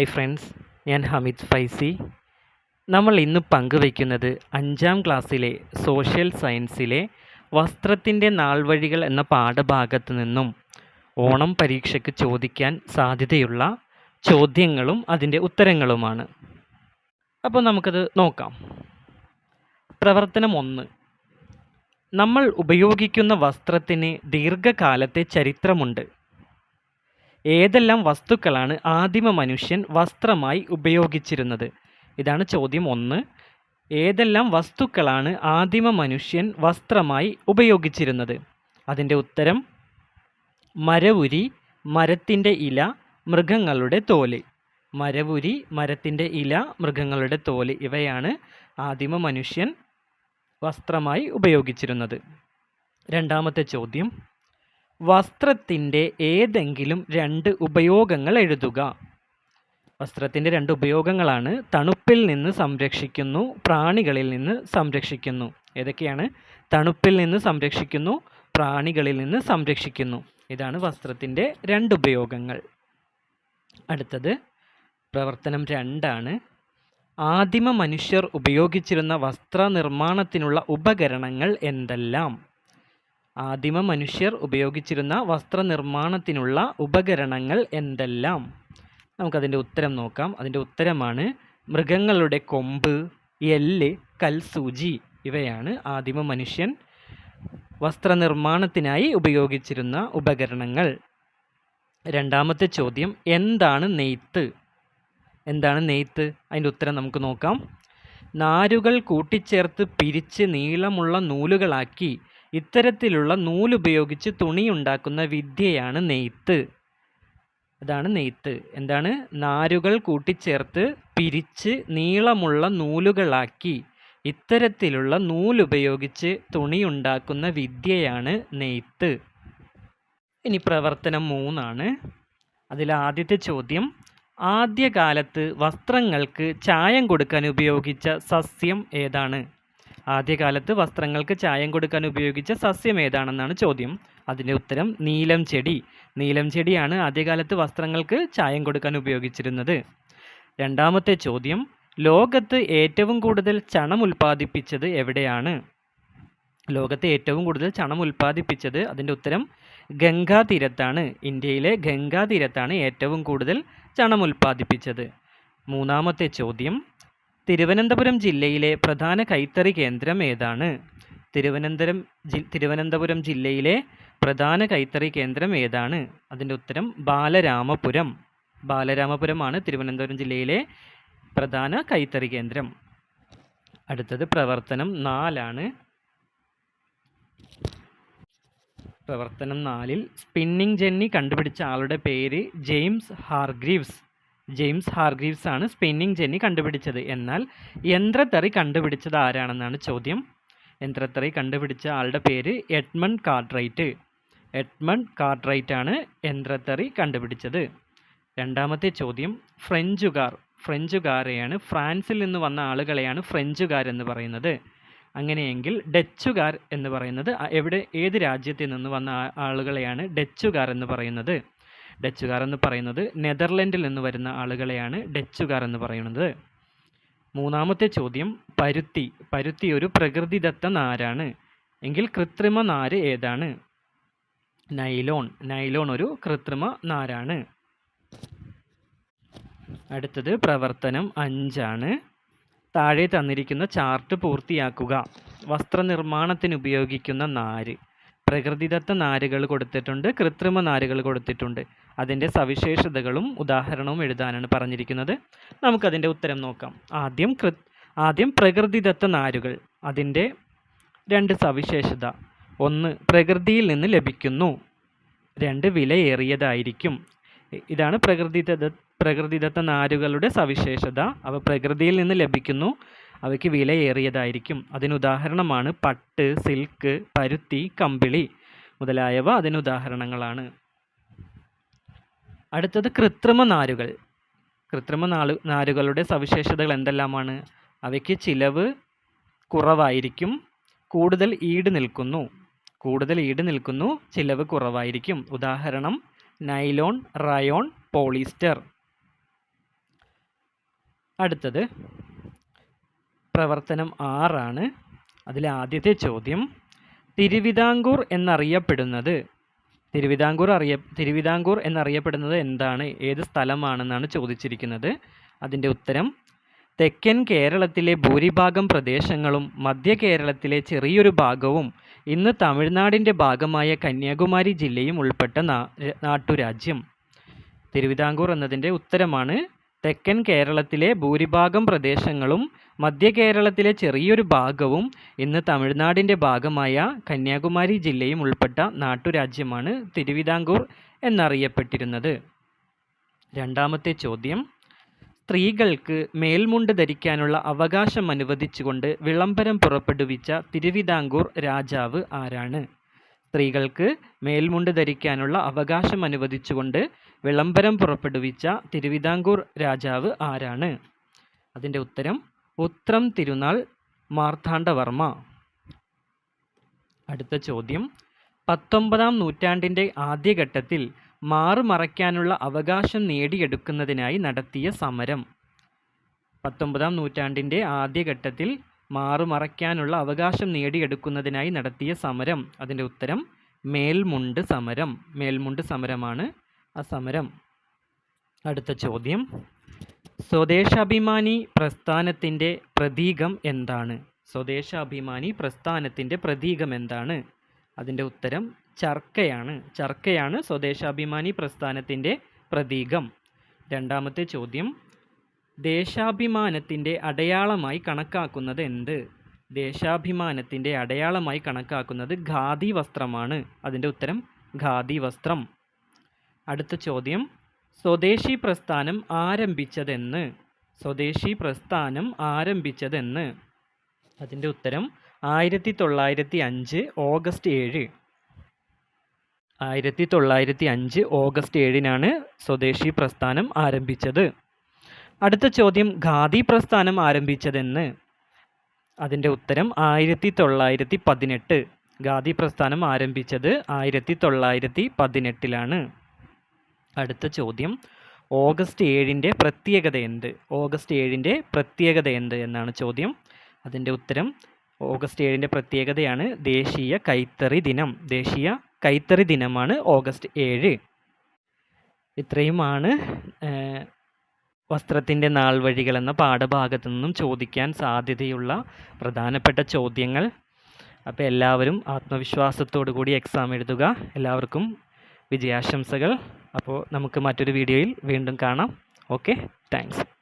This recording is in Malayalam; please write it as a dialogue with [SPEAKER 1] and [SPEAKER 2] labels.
[SPEAKER 1] ഹായ് ഫ്രണ്ട്സ് ഞാൻ ഹമിദ് ഫൈസി. നമ്മൾ ഇന്ന് പങ്കുവയ്ക്കുന്നത് അഞ്ചാം ക്ലാസ്സിലെ സോഷ്യൽ സയൻസിലെ വസ്ത്രത്തിന്റെ നാൾവഴികൾ എന്ന പാഠഭാഗത്തു നിന്നും ഓണം പരീക്ഷയ്ക്ക് ചോദിക്കാൻ സാധ്യതയുള്ള ചോദ്യങ്ങളും അതിന്റെ ഉത്തരങ്ങളുമാണ്. അപ്പോൾ നമുക്കത് നോക്കാം. പ്രവർത്തനം ഒന്ന്. നമ്മൾ ഉപയോഗിക്കുന്ന വസ്ത്രത്തിന് ദീർഘകാലത്തെ ചരിത്രമുണ്ട്. ഏതെല്ലാം വസ്തുക്കളാണ് ആദിമ മനുഷ്യൻ വസ്ത്രമായി ഉപയോഗിച്ചിരുന്നത്? ഇതാണ് ചോദ്യം ഒന്ന്. ഏതെല്ലാം വസ്തുക്കളാണ് ആദിമ മനുഷ്യൻ വസ്ത്രമായി ഉപയോഗിച്ചിരുന്നത്? അതിന്റെ ഉത്തരം മരവുരി മരത്തിന്റെ ഇല മൃഗങ്ങളുടെ തോൽ. മരവുരി മരത്തിന്റെ ഇല മൃഗങ്ങളുടെ തോൽ ഇവയാണ് ആദിമ മനുഷ്യൻ വസ്ത്രമായി ഉപയോഗിച്ചിരുന്നത്. രണ്ടാമത്തെ ചോദ്യം വസ്ത്രത്തിന്റെ ഏതെങ്കിലും രണ്ട് ഉപയോഗങ്ങൾ എഴുതുക. വസ്ത്രത്തിന്റെ രണ്ട് ഉപയോഗങ്ങളാണ് തണുപ്പിൽ നിന്ന് സംരക്ഷിക്കുന്നു പ്രാണികളിൽ നിന്ന് സംരക്ഷിക്കുന്നു. ഏതൊക്കെയാണ്? തണുപ്പിൽ നിന്ന് സംരക്ഷിക്കുന്നു പ്രാണികളിൽ നിന്ന് സംരക്ഷിക്കുന്നു. ഇതാണ് വസ്ത്രത്തിന്റെ രണ്ട് ഉപയോഗങ്ങൾ. അടുത്തത് പ്രവർത്തനം രണ്ടാണ്. ആദിമ മനുഷ്യർ ഉപയോഗിച്ചിരുന്ന വസ്ത്രനിർമ്മാണത്തിനുള്ള ഉപകരണങ്ങൾ എന്തെല്ലാം? ആദിമ മനുഷ്യർ ഉപയോഗിച്ചിരുന്ന വസ്ത്രനിർമ്മാണത്തിനുള്ള ഉപകരണങ്ങൾ എന്തെല്ലാം? നമുക്കതിന്റെ ഉത്തരം നോക്കാം. അതിന്റെ ഉത്തരമാണ് മൃഗങ്ങളുടെ കൊമ്പ് എല്ല് കൽസൂചി ഇവയാണ് ആദിമ മനുഷ്യൻ വസ്ത്രനിർമ്മാണത്തിനായി ഉപയോഗിച്ചിരുന്ന ഉപകരണങ്ങൾ. രണ്ടാമത്തെ ചോദ്യം എന്താണ് നെയ്ത്ത്? എന്താണ് നെയ്ത്ത്? അതിന്റെ ഉത്തരം നമുക്ക് നോക്കാം. നാരുകൾ കൂട്ടിച്ചേർത്ത് പിരിച്ച് നീളമുള്ള നൂലുകളാക്കി ഇത്തരത്തിലുള്ള നൂലുപയോഗിച്ച് തുണിയുണ്ടാക്കുന്ന വിദ്യയാണ് നെയ്ത്ത്. അതാണ് നെയ്ത്ത്. എന്താണ്? നാരുകൾ കൂട്ടിച്ചേർത്ത് പിരിച്ച് നീളമുള്ള നൂലുകളാക്കി ഇത്തരത്തിലുള്ള നൂലുപയോഗിച്ച് തുണിയുണ്ടാക്കുന്ന വിദ്യയാണ് നെയ്ത്ത്. ഇനി പ്രവർത്തനം മൂന്നാണ്. അതിൽ ആദ്യത്തെ ചോദ്യം ആദ്യകാലത്ത് വസ്ത്രങ്ങൾക്ക് ചായം കൊടുക്കാൻ ഉപയോഗിച്ച സസ്യം ഏതാണ്? ആദ്യകാലത്ത് വസ്ത്രങ്ങൾക്ക് ചായം കൊടുക്കാൻ ഉപയോഗിച്ച സസ്യം ഏതാണെന്നാണ് ചോദ്യം. അതിന്റെ ഉത്തരം നീലം ചെടി. നീലം ചെടിയാണ് ആദ്യകാലത്ത് വസ്ത്രങ്ങൾക്ക് ചായം കൊടുക്കാൻ ഉപയോഗിച്ചിരുന്നത്. രണ്ടാമത്തെ ചോദ്യം ലോകത്ത് ഏറ്റവും കൂടുതൽ ചണം ഉൽപ്പാദിപ്പിച്ചത് എവിടെയാണ്? ലോകത്ത് ഏറ്റവും കൂടുതൽ ചണം ഉൽപ്പാദിപ്പിച്ചത് അതിന്റെ ഉത്തരം ഗംഗാ തീരത്താണ്. ഇന്ത്യയിലെ ഗംഗാ തീരത്താണ് ഏറ്റവും കൂടുതൽ ചണം ഉൽപ്പാദിപ്പിച്ചത്. മൂന്നാമത്തെ ചോദ്യം തിരുവനന്തപുരം ജില്ലയിലെ പ്രധാന കൈത്തറി കേന്ദ്രം ഏതാണ്? തിരുവനന്തപുരം ജി തിരുവനന്തപുരം ജില്ലയിലെ പ്രധാന കൈത്തറി കേന്ദ്രം ഏതാണ്? അതിന്റെ ഉത്തരം ബാലരാമപുരം. ബാലരാമപുരമാണ് തിരുവനന്തപുരം ജില്ലയിലെ പ്രധാന കൈത്തറി കേന്ദ്രം. അടുത്തത് പ്രവർത്തനം നാലാണ്. പ്രവർത്തനം നാലിൽ സ്പിന്നിംഗ് ജെന്നി കണ്ടുപിടിച്ച ആളുടെ പേര് ജെയിംസ് ഹാർഗ്രീവ്സ്. ജെയിംസ് ഹാർഗ്രീവ്സ് ആണ് സ്പിന്നിങ് ജെന്നി കണ്ടുപിടിച്ചത്. എന്നാൽ യന്ത്രത്തറി കണ്ടുപിടിച്ചത് ആരാണെന്നാണ് ചോദ്യം. യന്ത്രത്തറി കണ്ടുപിടിച്ച ആളുടെ പേര് എഡ്മണ്ട് കാർട്രൈറ്റ്. എഡ്മണ്ട് കാർട്രൈറ്റ് ആണ് യന്ത്രത്തറി കണ്ടുപിടിച്ചത്. രണ്ടാമത്തെ ചോദ്യം ഫ്രഞ്ചുകാർ. ഫ്രഞ്ചുകാരെയാണ് ഫ്രാൻസിൽ നിന്ന് വന്ന ആളുകളെയാണ് ഫ്രഞ്ചുകാർ എന്ന് പറയുന്നത്. അങ്ങനെയെങ്കിൽ ഡച്ചുകാർ എന്ന് പറയുന്നത് എവിടെ ഏത് രാജ്യത്തിൽ നിന്ന് വന്ന ആളുകളെയാണ് ഡച്ചുകാർ എന്ന് പറയുന്നത്? ഡച്ചുകാർ എന്ന് പറയുന്നത് നെതർലൻഡിൽ നിന്ന് വരുന്ന ആളുകളെയാണ് ഡച്ചുകാർ എന്ന് പറയുന്നത്. മൂന്നാമത്തെ ചോദ്യം പരുത്തി. പരുത്തി ഒരു പ്രകൃതിദത്ത നാരാണ്. എങ്കിൽ കൃത്രിമ നാര് ഏതാണ്? നൈലോൺ. നൈലോൺ ഒരു കൃത്രിമ നാരാണ്. അടുത്തത് പ്രവർത്തനം അഞ്ചാണ്. താഴെ തന്നിരിക്കുന്ന ചാർട്ട് പൂർത്തിയാക്കുക. വസ്ത്രനിർമ്മാണത്തിന് ഉപയോഗിക്കുന്ന നാര്. പ്രകൃതിദത്ത നാരുകൾ കൊടുത്തിട്ടുണ്ട് കൃത്രിമ നാരുകൾ കൊടുത്തിട്ടുണ്ട്. അതിന്റെ സവിശേഷതകളും ഉദാഹരണവും എഴുതാനാണ് പറഞ്ഞിരിക്കുന്നത്. നമുക്കതിന്റെ ഉത്തരം നോക്കാം. ആദ്യം കൃ ആദ്യം പ്രകൃതിദത്ത നാരുകൾ. അതിന്റെ രണ്ട് സവിശേഷത. ഒന്ന് പ്രകൃതിയിൽ നിന്ന് ലഭിക്കുന്നു. രണ്ട് വിലയേറിയതായിരിക്കും. ഇതാണ് പ്രകൃതിദത്ത പ്രകൃതിദത്ത നാരുകളുടെ സവിശേഷത. അവ പ്രകൃതിയിൽ നിന്ന് ലഭിക്കുന്നു. അവയ്ക്ക് വിലയേറിയതായിരിക്കും. അതിനുദാഹരണമാണ് പട്ട് സിൽക്ക് പരുത്തി കമ്പിളി മുതലായവ അതിനുദാഹരണങ്ങളാണ്. അടുത്തത് കൃത്രിമ നാരുകൾ. കൃത്രിമ നാളു നാരുകളുടെ സവിശേഷതകൾ എന്തെല്ലാമാണ്? അവയ്ക്ക് ചിലവ് കുറവായിരിക്കും. കൂടുതൽ ഈട് നിൽക്കുന്നു. കൂടുതൽ ഈട് നിൽക്കുന്നു ചിലവ് കുറവായിരിക്കും. ഉദാഹരണം നൈലോൺ റയോൺ പോളിസ്റ്റർ. അടുത്തത് പ്രവർത്തനം ആറാണ്. അതിലെ ആദ്യത്തെ ചോദ്യം തിരുവിതാംകൂർ എന്നറിയപ്പെടുന്നത്. തിരുവിതാംകൂർ അറിയ തിരുവിതാംകൂർ എന്നറിയപ്പെടുന്നത് എന്താണ്? ഏത് സ്ഥലമാണെന്നാണ് ചോദിച്ചിരിക്കുന്നത്. അതിന്റെ ഉത്തരം തെക്കൻ കേരളത്തിലെ ഭൂരിഭാഗം പ്രദേശങ്ങളും മധ്യ കേരളത്തിലെ ചെറിയൊരു ഭാഗവും ഇന്ന് തമിഴ്നാടിന്റെ ഭാഗമായ കന്യാകുമാരി ജില്ലയും ഉൾപ്പെട്ട നാട്ടുരാജ്യം തിരുവിതാംകൂർ എന്നതിന്റെ ഉത്തരമാണ് തെക്കൻ കേരളത്തിലെ ഭൂരിഭാഗം പ്രദേശങ്ങളും മധ്യ കേരളത്തിലെ ചെറിയൊരു ഭാഗവും ഇന്ന് തമിഴ്നാടിന്റെ ഭാഗമായ കന്യാകുമാരി ജില്ലയും ഉൾപ്പെട്ട നാട്ടുരാജ്യമാണ് തിരുവിതാംകൂർ എന്നറിയപ്പെട്ടിരുന്നത്. രണ്ടാമത്തെ ചോദ്യം സ്ത്രീകൾക്ക് മേൽമുണ്ട് ധരിക്കാനുള്ള അവകാശം അനുവദിച്ചുകൊണ്ട് വിളംബരം പുറപ്പെടുവിച്ച തിരുവിതാംകൂർ രാജാവ് ആരാണ്? സ്ത്രീകൾക്ക് മേൽമുണ്ട് ധരിക്കാനുള്ള അവകാശം അനുവദിച്ചുകൊണ്ട് വിളംബരം പുറപ്പെടുവിച്ച തിരുവിതാംകൂർ രാജാവ് ആരാണ്? അതിന്റെ ഉത്തരം ഉത്രം തിരുനാൾ മാർത്താണ്ഡവർമ്മ. അടുത്ത ചോദ്യം പത്തൊമ്പതാം നൂറ്റാണ്ടിന്റെ ആദ്യഘട്ടത്തിൽ മാറുമറയ്ക്കാനുള്ള അവകാശം നേടിയെടുക്കുന്നതിനായി നടത്തിയ സമരം. പത്തൊമ്പതാം നൂറ്റാണ്ടിന്റെ ആദ്യഘട്ടത്തിൽ മാറുമറയ്ക്കാനുള്ള അവകാശം നേടിയെടുക്കുന്നതിനായി നടത്തിയ സമരം. അതിന്റെ ഉത്തരം മേൽമുണ്ട് സമരം. മേൽമുണ്ട് സമരമാണ് ആ സമരം. അടുത്ത ചോദ്യം. സ്വദേശാഭിമാനി പ്രസ്ഥാനത്തിന്റെ പ്രതീകം എന്താണ്? സ്വദേശാഭിമാനി പ്രസ്ഥാനത്തിന്റെ പ്രതീകം എന്താണ്? അതിന്റെ ഉത്തരം ചർക്കയാണ്. ചർക്കയാണ് സ്വദേശാഭിമാനി പ്രസ്ഥാനത്തിന്റെ പ്രതീകം. രണ്ടാമത്തെ ചോദ്യം ദേശാഭിമാനത്തിന്റെ അടയാളമായി കണക്കാക്കുന്നത് എന്ത്? ദേശാഭിമാനത്തിന്റെ അടയാളമായി കണക്കാക്കുന്നത് ഖാദി വസ്ത്രമാണ്. അതിന്റെ ഉത്തരം ഖാദി വസ്ത്രം. അടുത്ത ചോദ്യം സ്വദേശി പ്രസ്ഥാനം ആരംഭിച്ചതെന്ന്. സ്വദേശി പ്രസ്ഥാനം ആരംഭിച്ചതെന്ന്. അതിന്റെ ഉത്തരം ആയിരത്തി തൊള്ളായിരത്തി അഞ്ച് ഓഗസ്റ്റ് ഏഴ്. ആയിരത്തി തൊള്ളായിരത്തി അഞ്ച് ഓഗസ്റ്റ് ഏഴിനാണ് സ്വദേശി പ്രസ്ഥാനം ആരംഭിച്ചത്. അടുത്ത ചോദ്യം ഖാദി പ്രസ്ഥാനം ആരംഭിച്ചതെന്ന്. അതിന്റെ ഉത്തരം ആയിരത്തി തൊള്ളായിരത്തി പതിനെട്ട് ഖാദി പ്രസ്ഥാനം ആരംഭിച്ചത് ആയിരത്തി തൊള്ളായിരത്തി പതിനെട്ടിലാണ് അടുത്ത ചോദ്യം ഓഗസ്റ്റ് ഏഴിന്റെ പ്രത്യേകത എന്ത്? ഓഗസ്റ്റ് ഏഴിന്റെ പ്രത്യേകത എന്ത് എന്നാണ് ചോദ്യം. അതിന്റെ ഉത്തരം ഓഗസ്റ്റ് ഏഴിന്റെ പ്രത്യേകതയാണ് ദേശീയ കൈത്തറി ദിനം. ദേശീയ കൈത്തറി ദിനമാണ് ഓഗസ്റ്റ് ഏഴ്. ഇത്രയുമാണ് വസ്ത്രത്തിന്റെ നാൾ വഴികൾ എന്ന പാഠഭാഗത്തു നിന്നും ചോദിക്കാൻ സാധ്യതയുള്ള പ്രധാനപ്പെട്ട ചോദ്യങ്ങൾ. അപ്പോൾ എല്ലാവരും ആത്മവിശ്വാസത്തോടു കൂടി എക്സാം എഴുതുക. എല്ലാവർക്കും വിജയാശംസകൾ. അപ്പോൾ നമുക്ക് മറ്റൊരു വീഡിയോയിൽ വീണ്ടും കാണാം. Okay thanks